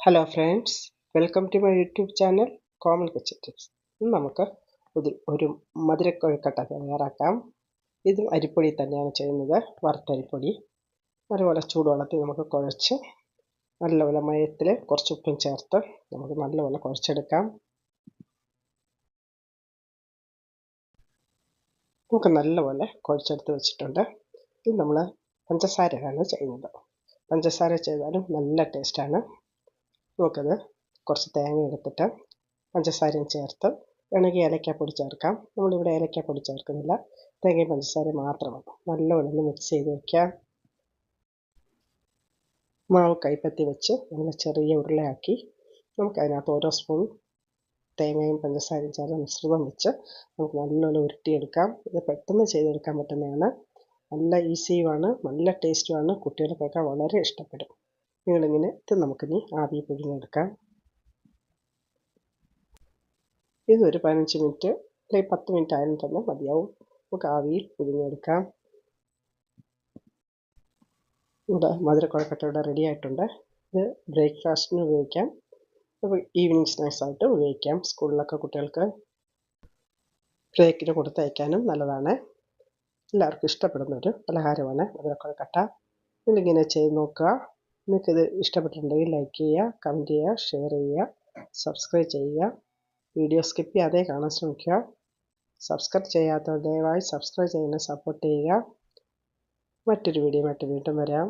Hello friends welcome to my YouTube channel common kitchen tips ഇന്ന് നമുക്ക് ഒരു മധുരക്കൊഴുക്കട്ട തയ്യാറാക്കാം. ഇതും അരിപ്പൊടി തന്നെയാണ് ചെയ്യുന്നത്. വറുത്തരിപ്പൊടി അതുപോലെ ചൂടുവെള്ളത്തിൽ നമുക്ക് കുഴച്ച് നല്ലപോലെ മയത്തിൽ കുറച്ച് ഉപ്പും ചേർത്ത് നമുക്ക് നല്ലപോലെ കുഴച്ചെടുക്കാം. നമുക്ക് നല്ലപോലെ കുഴച്ചെടുത്ത് വെച്ചിട്ടുണ്ട്. ഇത് നമ്മൾ പഞ്ചസാരയാണ് ചെയ്യുന്നത്. പഞ്ചസാര ചെയ്താലും നല്ല ടേസ്റ്റാണ് നമുക്കത് കുറച്ച് തേങ്ങ എടുത്തിട്ട് പഞ്ചസാരയും ചേർത്ത് വേണമെങ്കിൽ ഏലക്കാപ്പൊടി ചേർക്കാം. നമ്മളിവിടെ ഏലക്കാപ്പൊടി ചേർക്കുന്നില്ല. തേങ്ങയും പഞ്ചസാരയും മാത്രമാണ് നല്ലവണ്ണം ഒന്ന് മിക്സ് ചെയ്ത് വയ്ക്കാം മാവ് കൈപ്പത്തി വെച്ച് നല്ല ചെറിയ ഉരുളയാക്കി നമുക്കതിനകത്ത് ഓരോ സ്പൂൺ തേങ്ങയും പഞ്ചസാരയും ചേർത്ത് മിശ്രിതം വെച്ച് നമുക്ക് നല്ലപോലെ ഉരുട്ടിയെടുക്കാം. ഇത് പെട്ടെന്ന് ചെയ്തെടുക്കാൻ പറ്റുന്നതാണ്. നല്ല ഈസിയുമാണ് നല്ല ടേസ്റ്റുമാണ് കുട്ടികൾക്കൊക്കെ വളരെ ഇഷ്ടപ്പെടും. നിങ്ങളിങ്ങനെ ഇത് നമുക്കിനി ആവി പിഴിഞ്ഞെടുക്കാം ഇതൊരു പതിനഞ്ച് മിനിറ്റ് അല്ലെങ്കിൽ പത്ത് മിനിറ്റ് ആയാലും തന്നെ മതിയാവും. നമുക്ക് ആവിയിൽ പിഴിഞ്ഞെടുക്കാം ഇവിടെ മധുരക്കുഴക്കട്ട ഇവിടെ റെഡി ആയിട്ടുണ്ട്. ഇത് ബ്രേക്ക്ഫാസ്റ്റിന് ഉപയോഗിക്കാം. ഈവനിങ് സ്നാക്സ് ആയിട്ട് ഉപയോഗിക്കാം സ്കൂളിലൊക്കെ കുട്ടികൾക്ക്. ബ്രേക്കിന് കൊടുത്തയക്കാനും നല്ലതാണ്. എല്ലാവർക്കും ഇഷ്ടപ്പെടുന്ന ഒരു പലഹാരമാണ് മധുരക്കുഴക്കട്ട നിങ്ങളിങ്ങനെ ചെയ്ത് നോക്കുക. നിങ്ങൾക്കിത് ഇഷ്ടപ്പെട്ടിട്ടുണ്ടെങ്കിൽ ലൈക്ക് ചെയ്യുക കമന്റ് ചെയ്യുക ഷെയർ ചെയ്യുക സബ്സ്ക്രൈബ് ചെയ്യുക. വീഡിയോ സ്കിപ്പ് ചെയ്യാതെ കാണാൻ ശ്രമിക്കുക. സബ്സ്ക്രൈബ് ചെയ്യാത്തവർ ദയവായി സബ്സ്ക്രൈബ് ചെയ്യുന്ന സപ്പോർട്ട് ചെയ്യുക. മറ്റൊരു വീഡിയോ വീണ്ടും വരാം.